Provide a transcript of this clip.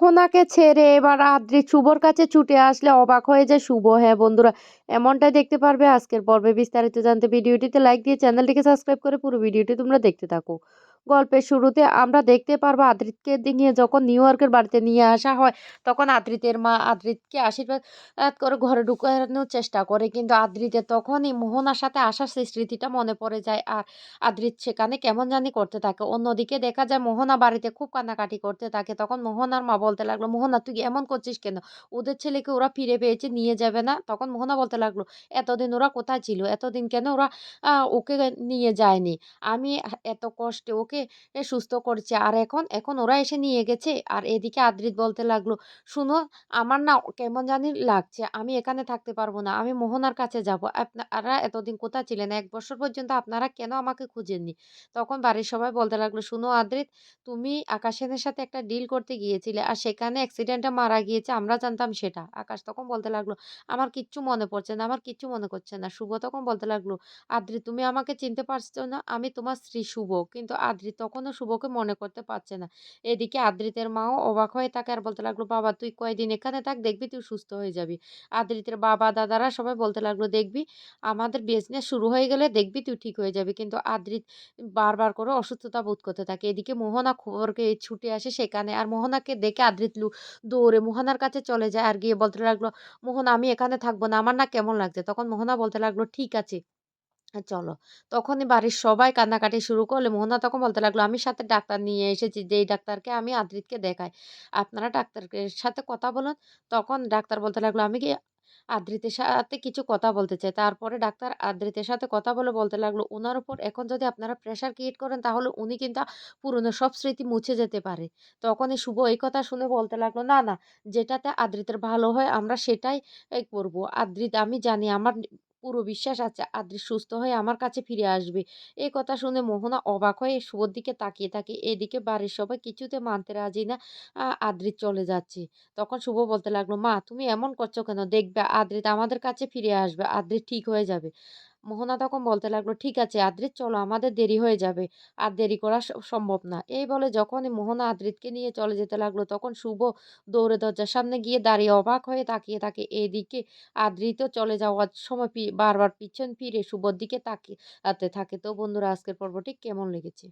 মোহনাকে ছেড়ে এবার আদ্রি শুভর কাছে ছুটে আসলে অবাক হয়ে যায়। শুভ হ্যাঁ বন্ধুরা, এমনটাই দেখতে পারবে আজকের পর্বে। বিস্তারিত জানতে ভিডিওটিতে লাইক দিয়ে চ্যানেলটিকে সাবস্ক্রাইব করে পুরো ভিডিওটি তোমরা দেখতে থাকো। গল্পের শুরুতে আমরা দেখতে পারব আদ্রিতকে নিয়ে যখন নিউ ইয়র্কের বাড়িতে নিয়ে আসা হয়, তখন আদ্রিতের মা আদ্রিতকে আশীর্বাদ করে ঘরে ঢুকানোর চেষ্টা করে। কিন্তু আদ্রিতের তখনই মোহনার সাথে আসার সেই স্মৃতিটা মনে পড়ে যায় আর আদ্রিত সেখানে কেমন জানি করতে থাকে। অন্যদিকে দেখা যায় মোহনা বাড়িতে খুব কান্নাকাটি করতে থাকে। তখন মোহনার মা বলতে লাগল, মোহনা, তুই এমন করছিস কেন? ওদের ছেলেকে ওরা ফিরে পেয়েছে, নিয়ে যাবে না? তখন মোহনা বলতে লাগল, এতদিন ওরা কোথায় ছিল? এতদিন কেন ওরা ওকে নিয়ে যায়নি? আমি এত কষ্টে ওকে সুস্থ করছে। আর এখন এখন ওরা এসে নিয়ে গেছে। আর এদিকে আদ্রিত বলতে লাগল, শুনো, আমার না কেমন জানি লাগছে, আমি এখানে থাকতে পারব না, আমি মোহনার কাছে যাব। আপনারা এতদিন কোথায় ছিলেন? এক বছর পর্যন্ত আপনারা কেন আমাকে খুঁজেননি? তখন বাড়ির সবাই বলতে লাগল, শুনো আদ্রিত, তুমি আকাশেনের সাথে একটা ডিল করতে গিয়েছিলে, আর সেখানে অ্যাক্সিডেন্টে মারা গিয়েছে, আমরা জানতাম সেটা। আকাশ তখন বলতে লাগল, আমার কিচ্ছু মনে পড়ছে না, আমার কিচ্ছু মনে করছে না। শুভ তখন বলতে লাগল আদ্রি তুমি আমাকে চিনতে পারছ না, আমি তোমার স্ত্রী শুভ। কিন্তু আদ্রি তখনও শুভকে মনে করতে পারছে না। এদিকে আদ্রিতের মাও অবাক হয়ে তাকে আর বলতে লাগল, বাবা, তুই কয়দিন এখানে থাক, দেখবি তুই সুস্থ হয়ে যাবি। আদ্রিতের বাবা, দাদারা সবাই বলতে লাগল, দেখবি, আমাদের বিজনেস শুরু হয়ে গেলে দেখবি তুই ঠিক হয়ে যাবি। কিন্তু আদ্রিত বারবার করে অসুস্থতা বোধ করতে থাকে। এদিকে মোহনা খবরকে ছুটে আসে সেখানে আর মোহনাকে দেখে আদ্রিত লু দৌড়ে মোহনার কাছে চলে যায় আর গিয়ে বলতে লাগল, মোহনা, আমি এখানে থাকব না, আমার না কেমন লাগছে? তখন মোহনা বলতে লাগল, ঠিক আছে। চলো। তখনই বাড়ির সবাই কান্নাকাটি শুরু করলে মোহনা তখন বলতে লাগল, আমি সাথে ডাক্তার নিয়ে এসেছি, যেই ডাক্তারকে আমি আদ্রিতকে দেখাই। আপনারা ডাক্তারের সাথে কথা বলুন। তখন ডাক্তার বলতে লাগল, আমি কি আদ্রিতের সাথে কিছু কথা বলতে চাই? তারপরে ডাক্তার আদ্রিতের সাথে কথা বলে বলতে লাগল ওনার উপর এখন যদি আপনারা প্রেশার ক্রিয়েট করেন, তাহলে উনি কিন্তু পুরনো সব স্মৃতি মুছে যেতে পারে। তখনই শুভ এই কথা শুনে বলতে লাগল, না না, যেটাতে আদ্রিতের ভালো হয়, আমরা সেটাই করব। আদ্রিত, আমি জানি, আমার পুরো বিশ্বাস আছে। আদ্রি সুস্থ হয়ে আমার কাছে ফিরে আসবে। এই কথা শুনে মোহনা অবাক হয়ে শুভর দিকে তাকিয়ে থাকে। এদিকে বাড়ির সবাই কিছুতে মানতে রাজি না। আদ্রিত চলে যাচ্ছে। তখন শুভ বলতে লাগল, মা, তুমি এমন করছ কেন? দেখবে আদ্রিত আমাদের কাছে ফিরে আসবে। আদ্রিত ঠিক হয়ে যাবে। মোহনা তখন বলতে লাগল, ঠিক আছে আদ্রিত, চলো আমাদের দেরি হয়ে যাবে। আর দেরি করা সম্ভব না। এই বলে যখনই মোহনা আদ্রিতকে নিয়ে চলে যেতে লাগল, তখন শুভ দৌড়ে দরজার সামনে গিয়ে দাঁড়িয়ে অবাক হয়ে তাকিয়ে থাকে এদিকে। আদ্রিত চলে যাওয়ার সময় বারবার পিছন ফিরে শুভর দিকে তাকিয়ে থাকে। তো বন্ধুরা, আজকের পর্বটি কেমন লেগেছে?